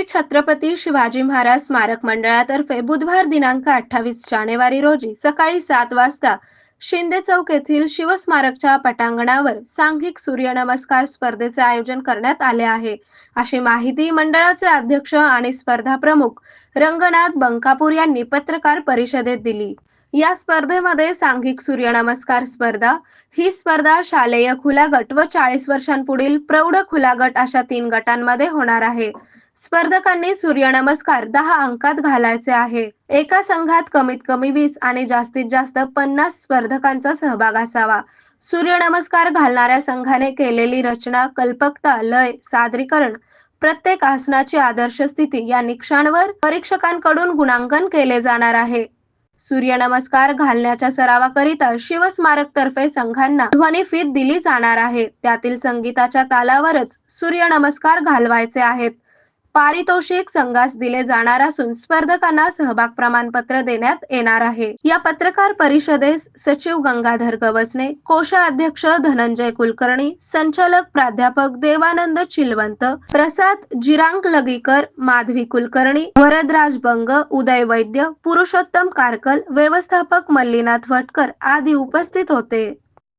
श्री छत्रपती शिवाजी महाराज स्मारक मंडळातर्फे बुधवार दिनांक अठ्ठावीस जानेवारी रोजी सकाळी सात वाजता शिंदे चौक येथील शिवस्मारकच्या पटांगणावर सांघिक सूर्यनमस्कार स्पर्धेचे आयोजन करण्यात आले आहे. अशी माहिती मंडळाचे अध्यक्ष आणि स्पर्धा प्रमुख रंगनाथ बंकापूर यांनी पत्रकार परिषदेत दिली. या स्पर्धेमध्ये सांघिक सूर्यनमस्कार स्पर्धा ही स्पर्धा शालेय खुला गट व चाळीस वर्षांपुढील प्रौढ खुला गट अशा तीन गटांमध्ये होणार आहे. स्पर्धकांनी सूर्यनमस्कार दहा अंकात घालायचे आहे. एका संघात कमीत कमी वीस आणि जास्तीत जास्त पन्नास स्पर्धकांचा सहभाग असावा. सूर्यनमस्कार घालणाऱ्या संघाने केलेली रचना कल्पकता लय सादरीकरण प्रत्येक आसनाची आदर्श स्थिती या निकषांवर परीक्षकांकडून गुणांकन केले जाणार आहे. सूर्यनमस्कार घालण्याच्या सरावाकरिता शिवस्मारक तर्फे संघांना ध्वनिफीत दिली जाणार आहे. त्यातील संगीताच्या तालावरच सूर्यनमस्कार घालवायचे आहेत. पारितोषिक संघास दिले जाणार असून स्पर्धकांना सहभाग प्रमाणपत्र देण्यात येणार आहे. या पत्रकार परिषदेस सचिव गंगाधर गवसने कोषाध्यक्ष धनंजय कुलकर्णी संचालक प्राध्यापक देवानंद चिलवंत प्रसाद जिरांग लगीकर माधवी कुलकर्णी वरदराज बंग उदय वैद्य पुरुषोत्तम कारकल व्यवस्थापक मल्लीनाथ भटकर आदी उपस्थित होते.